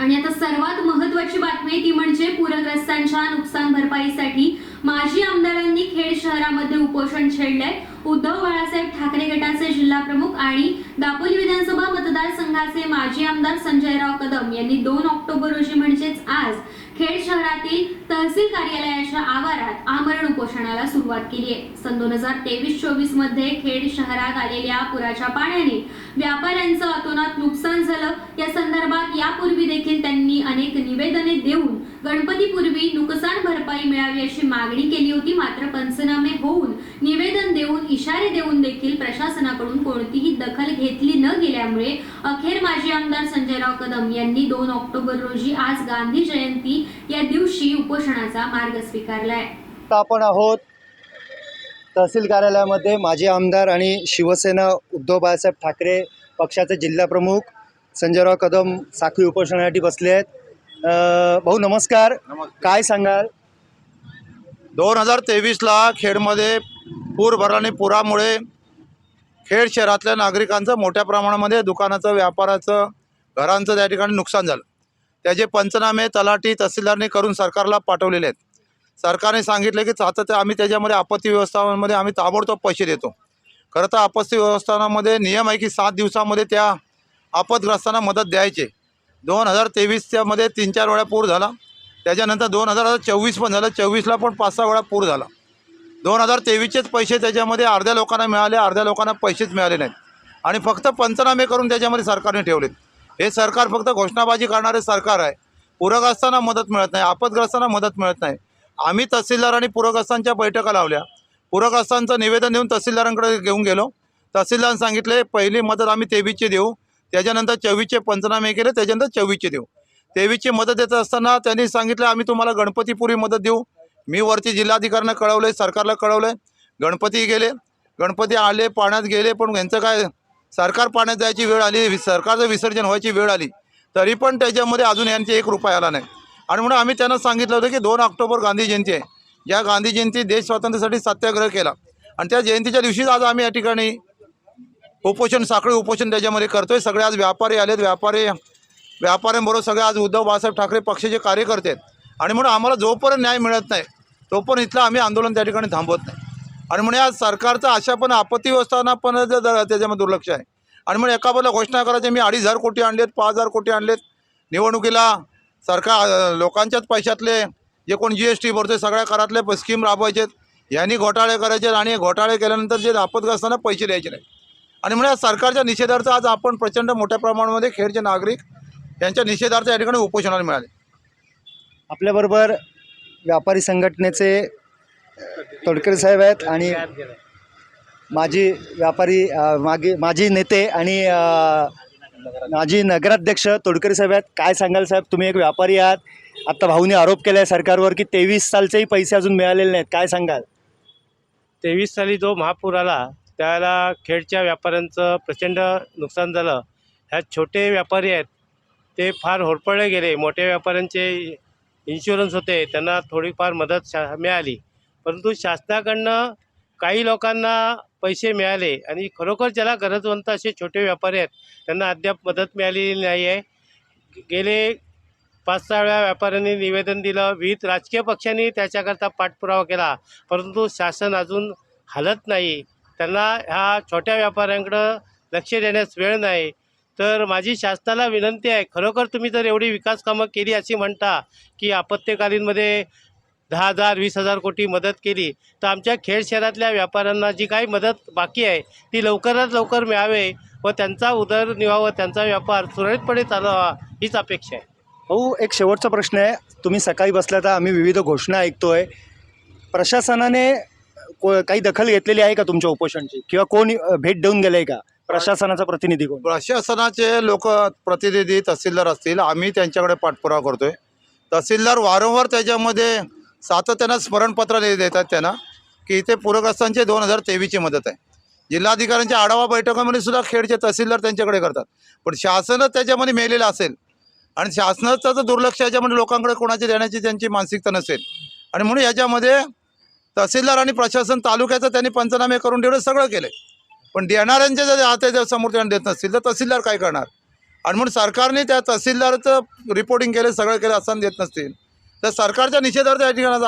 आणि आता सर्वात महत्वाची बातमी ती म्हणजे पूरग्रस्तांच्या नुकसान भरपाईसाठी. माजी आमदारांनी खेड शहरामध्ये उपोषण छेडलंय. उद्धव बाळासाहेब ठाकरे गटाचे जिल्हा प्रमुख आणि दापोली विधानसभा मतदारसंघाचे माजी आमदार संजयराव कदम यांनी दोन ऑक्टोबर रोजी म्हणजेच आज खेड शहरातील तहसील कार्यालयाच्या आवारात आमरण उपोषणाला सुरुवात केली आहे. सन दोन हजार तेवीस चोवीसमध्ये खेड शहरात आलेल्या पुराच्या पाण्याने व्यापाऱ्यांचं अतोनात नुकसान झालं. या संदर्भात यापूर्वी देखील त्यांनी अनेक निवेदने देऊन गणपतीपूर्वी नुकसान भरपाई मिळावी अशी मागणी केली होती. मात्र पंचनामे होऊन निवेदन देऊन इशारे देऊन देखील प्रशासनाकडून कोणतीही दखल घेतली न गेल्यामुळे अखेर माजी आमदार संजयराव कदम यांनी दोन ऑक्टोबर रोजी आज गांधी जयंती या दिवशी उपोषणाचा मार्ग स्वीकारलाय. आपण आहोत तहसील कार्यालयामध्ये माजी आमदार आणि शिवसेना उद्धव बाळासाहेब ठाकरे पक्षाचे जिल्हाप्रमुख संजयराव कदम साखळी उपोषणासाठी बसले आहेत. भाऊ नमस्कार. काय सांगाल? दोन हजार तेवीसला खेडमध्ये पूर भरला आणि पुरामुळे खेड शहरातल्या नागरिकांचं मोठ्या प्रमाणामध्ये दुकानाचं व्यापाराचं घरांचं त्या ठिकाणी नुकसान झालं. त्याचे पंचनामे तलाठी तहसीलदारने करून सरकारला पाठवलेले आहेत. सरकारने सांगितले की सातत्य आम्ही त्याच्यामध्ये आपत्ती व्यवस्थापनामध्ये आम्ही ताबडतोब पैसे देतो. खरं तर आपत्ती व्यवस्थापनामध्ये नियम आहे की सात दिवसामध्ये त्या आपदग्रस्तांना मदत द्यायचे. दोन हजार तेवीसच्यामध्ये तीन चार वेळा पूर झाला. त्याच्यानंतर दोन हजार चोवीस पण झालं. चोवीसला पण पाच सहा वेळा पूर झाला. दोन हजार तेवीसचेच पैसे त्याच्यामध्ये अर्ध्या लोकांना मिळाले अर्ध्या लोकांना पैसेच मिळाले नाहीत. आणि फक्त पंचनामे करून त्याच्यामध्ये सरकारने ठेवलेत. हे सरकार फक्त घोषणाबाजी करणारे सरकार आहे. पूरग्रस्तांना मदत मिळत नाही आपदग्रस्तांना मदत मिळत नाही. आम्ही तहसीलदार आणि पूरग्रस्तांच्या बैठका लावल्या. पूरग्रस्तांचं निवेदन देऊन तहसीलदारांकडे घेऊन गेलो. तहसीलदारांनी सांगितले पहिली मदत आम्ही तेवीसची देऊ. त्याच्यानंतर चोवीसचे पंचनामे केले त्याच्यानंतर चोवीसचे देऊ. तेवीसची मदत देत असताना त्यांनी सांगितलं आम्ही तुम्हाला गणपतीपुरी मदत देऊ. मी वरती जिल्हाधिकाऱ्यांना कळवलं आहे सरकारला कळवलं आहे गणपती गेले. गणपती आले पाण्यात गेले पण यांचं काय? सरकार पाण्यात जायची वेळ आली सरकारचं विसर्जन व्हायची वेळ आली. तरी पण त्याच्यामध्ये अजून यांचे एक रुपया आला नाही. आणि म्हणून आम्ही त्यांना सांगितलं होतं की दोन ऑक्टोबर गांधी जयंती आहे. या गांधी जयंती देश स्वातंत्र्यासाठी सत्याग्रह केला. आणि त्या जयंतीच्या दिवशीच आज आम्ही या ठिकाणी उपोषण साखळी उपोषण त्याच्यामध्ये करतोय. सगळे आज व्यापारी आलेत व्यापारी व्यापाऱ्यांबरोबर सगळे आज उद्धव बाळासाहेब ठाकरे पक्षाचे कार्यकर्ते आहेत. आणि म्हणून आम्हाला जोपर्यंत न्याय मिळत नाही तोपर्यंत इथलं आम्ही आंदोलन त्या ठिकाणी थांबवत नाही. आणि म्हणून आज सरकारचं अशा पण आपत्ती व्यवस्थापना पण त्याच्यामध्ये दुर्लक्ष आहे. आणि म्हणून एका बाजूला घोषणा करायची मी अडीच हजार कोटी आणलेत पाच हजार कोटी आणलेत. निवडणुकीला सरकार लोकांच्याच पैशातले जे कोण जी एस टी भरतोय सगळ्या करातले स्कीम राबवायचे यांनी घोटाळे करायचे आणि घोटाळे केल्यानंतर जे आपदग्रस्तांना पैसे द्यायचे नाही आणि म्हणजे आज सरकारच्या निषेधार्थ आज आपण प्रचंड मोठ्या प्रमाणामध्ये खेडचे नागरिक यांच्या निषेधार्थ या ठिकाणी उपोषणाला मिळाले. आपल्याबरोबर व्यापारी संघटनेचे तोडकरे साहेब आहेत आणि माजी व्यापारी मागे माजी नेते आणि माजी नगराध्यक्ष तोडकरे साहेब आहेत. काय सांगाल साहेब? तुम्ही एक व्यापारी आहात. आत्ता भाऊने आरोप केला आहे सरकारवर की तेवीस सालचेही पैसे अजून मिळालेले नाहीत. काय सांगाल? तेवीस साली जो महापूर आला त्यावेळेला खेडच्या व्यापाऱ्यांचं प्रचंड नुकसान झालं. ह्या छोटे व्यापारी आहेत ते फार होरपळले गेले. मोठ्या व्यापाऱ्यांचे इन्शुरन्स होते त्यांना थोडीफार मदत शा मिळाली. परंतु शासनाकडनं काही लोकांना पैसे मिळाले आणि खरोखर ज्याला गरजवंत असे छोटे व्यापारी आहेत त्यांना अद्याप मदत मिळालेली नाही आहे गेले पाच सहा वेळा व्यापाऱ्यांनी निवेदन दिलं. विविध राजकीय पक्षांनी त्याच्याकरता पाठपुरावा केला. परंतु शासन अजून हलत नाही. त्यांना ह्या छोट्या व्यापाऱ्यांकडं लक्ष देण्यास वेळ नाही. तर माझी शासनाला विनंती आहे खरोखर तुम्ही जर एवढी विकास कामं केली अशी म्हणता की आपत्कालीनमध्ये दहा हजार वीस हजार कोटी मदत केली तर आमच्या खेड शहरातल्या व्यापाऱ्यांना जी काही मदत बाकी आहे ती लवकरात लवकर मिळावे व त्यांचा उदरनिर्वाह व त्यांचा व्यापार सुरळीतपणे चालवा हीच अपेक्षा आहे. भाऊ एक शेवटचा प्रश्न आहे. तुम्ही सकाळी बसल्या तर आम्ही विविध घोषणा ऐकतोय. प्रशासनाने को काही दखल घेतलेली आहे का तुमच्या उपोषणची? किंवा कोण भेट देऊन गेलंय का? प्रशासनाचा प्रतिनिधी कोण? प्रशासनाचे लोक प्रतिनिधी तहसीलदार असतील आम्ही त्यांच्याकडे पाठपुरावा करतोय. तहसीलदार वारंवार त्याच्यामध्ये सातत्यानं स्मरणपत्र देतात त्यांना की इथे पूरग्रस्तांचे दोन हजार तेवीसची मदत आहे. जिल्हाधिकाऱ्यांच्या आढावा बैठकामध्ये सुद्धा खेडचे तहसीलदार त्यांच्याकडे करतात. पण शासनच त्याच्यामध्ये मेलेलं असेल आणि शासनाचं जर दुर्लक्ष याच्यामध्ये लोकांकडे कोणाची देण्याची त्यांची मानसिकता नसेल आणि म्हणून याच्यामध्ये तहसीलदार आणि प्रशासन तालुक्याचं त्यांनी पंचनामे करून ठेवलं सगळं केलं. पण देणाऱ्यांचे जर आता जर समोर त्यांना देत नसतील तर तहसीलदार काय करणार? आणि म्हणून सरकारने त्या तहसीलदारचं रिपोर्टिंग केलं सगळं केलं असताना देत नसतील. तर सरकारच्या निषेधार्थ या ठिकाणी